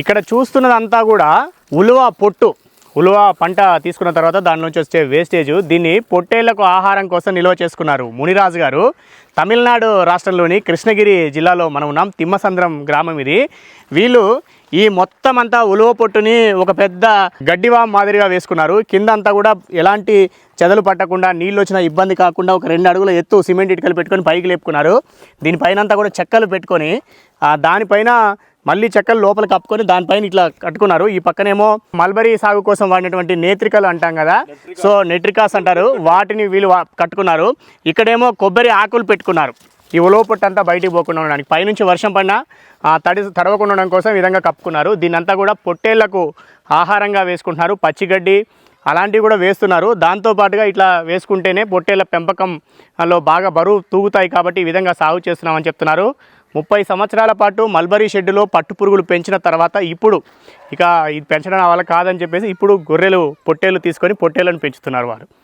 ఇక్కడ చూస్తున్నదంతా కూడా ఉలువ పొట్టు. ఉలువ పంట తీసుకున్న తర్వాత దాని నుంచి వచ్చే వేస్టేజ్. దీన్ని పొట్టేళ్ళకు ఆహారం కోసం నిల్వ చేసుకున్నారు మునిరాజు గారు. తమిళనాడు రాష్ట్రంలోని కృష్ణగిరి జిల్లాలో మనం ఉన్నాం. తిమ్మసంద్రం గ్రామం ఇది. వీళ్ళు ఈ మొత్తం అంతా ఉలువ పొట్టుని ఒక పెద్ద గడ్డివా మాదిరిగా వేసుకున్నారు. కింద అంతా కూడా ఎలాంటి చెదలు పట్టకుండా నీళ్ళు వచ్చిన ఇబ్బంది కాకుండా ఒక రెండు అడుగుల ఎత్తు సిమెంట్ ఇటుకలు పెట్టుకొని పైకి లేపుకున్నారు. దీనిపైన అంతా కూడా చెక్కలు పెట్టుకొని దానిపైన మళ్ళీ చెక్కలు లోపల కప్పుకొని దానిపైన ఇట్లా కట్టుకున్నారు. ఈ పక్కనేమో మల్బరీ సాగు కోసం వాడినటువంటి నేత్రికలు అంటాం కదా. సో నెట్రికాస్ అంటారు. వాటిని వీళ్ళు కట్టుకున్నారు. ఇక్కడేమో కొబ్బరి ఆకులు పెట్టుకున్నారు. ఈ ఉలవ పొట్టు అంతా బయటికి పోకుండా ఉండడానికి. పైనుంచి వర్షం పడినా తడి తడవకుండా ఉండడం కోసం ఈ విధంగా కప్పుకున్నారు. దీన్నంతా కూడా పొట్టేళ్ళకు ఆహారంగా వేసుకుంటున్నారు. పచ్చిగడ్డి అలాంటివి కూడా వేస్తున్నారు. దాంతో పాటుగా ఇట్లా వేసుకుంటేనే పొట్టేళ్ళ పెంపకంలో బాగా బరువు తూగుతాయి కాబట్టి ఈ విధంగా సాగు చేస్తున్నామని చెప్తున్నారు. ముప్పై సంవత్సరాల పాటు మల్బరీ షెడ్డులో పట్టు పురుగులు పెంచిన తర్వాత ఇప్పుడు ఇక ఇది పెంచడం నా కాదని చెప్పేసి ఇప్పుడు గొర్రెలు పొట్టేలు తీసుకొని పొట్టేలను పెంచుతున్నారు వారు.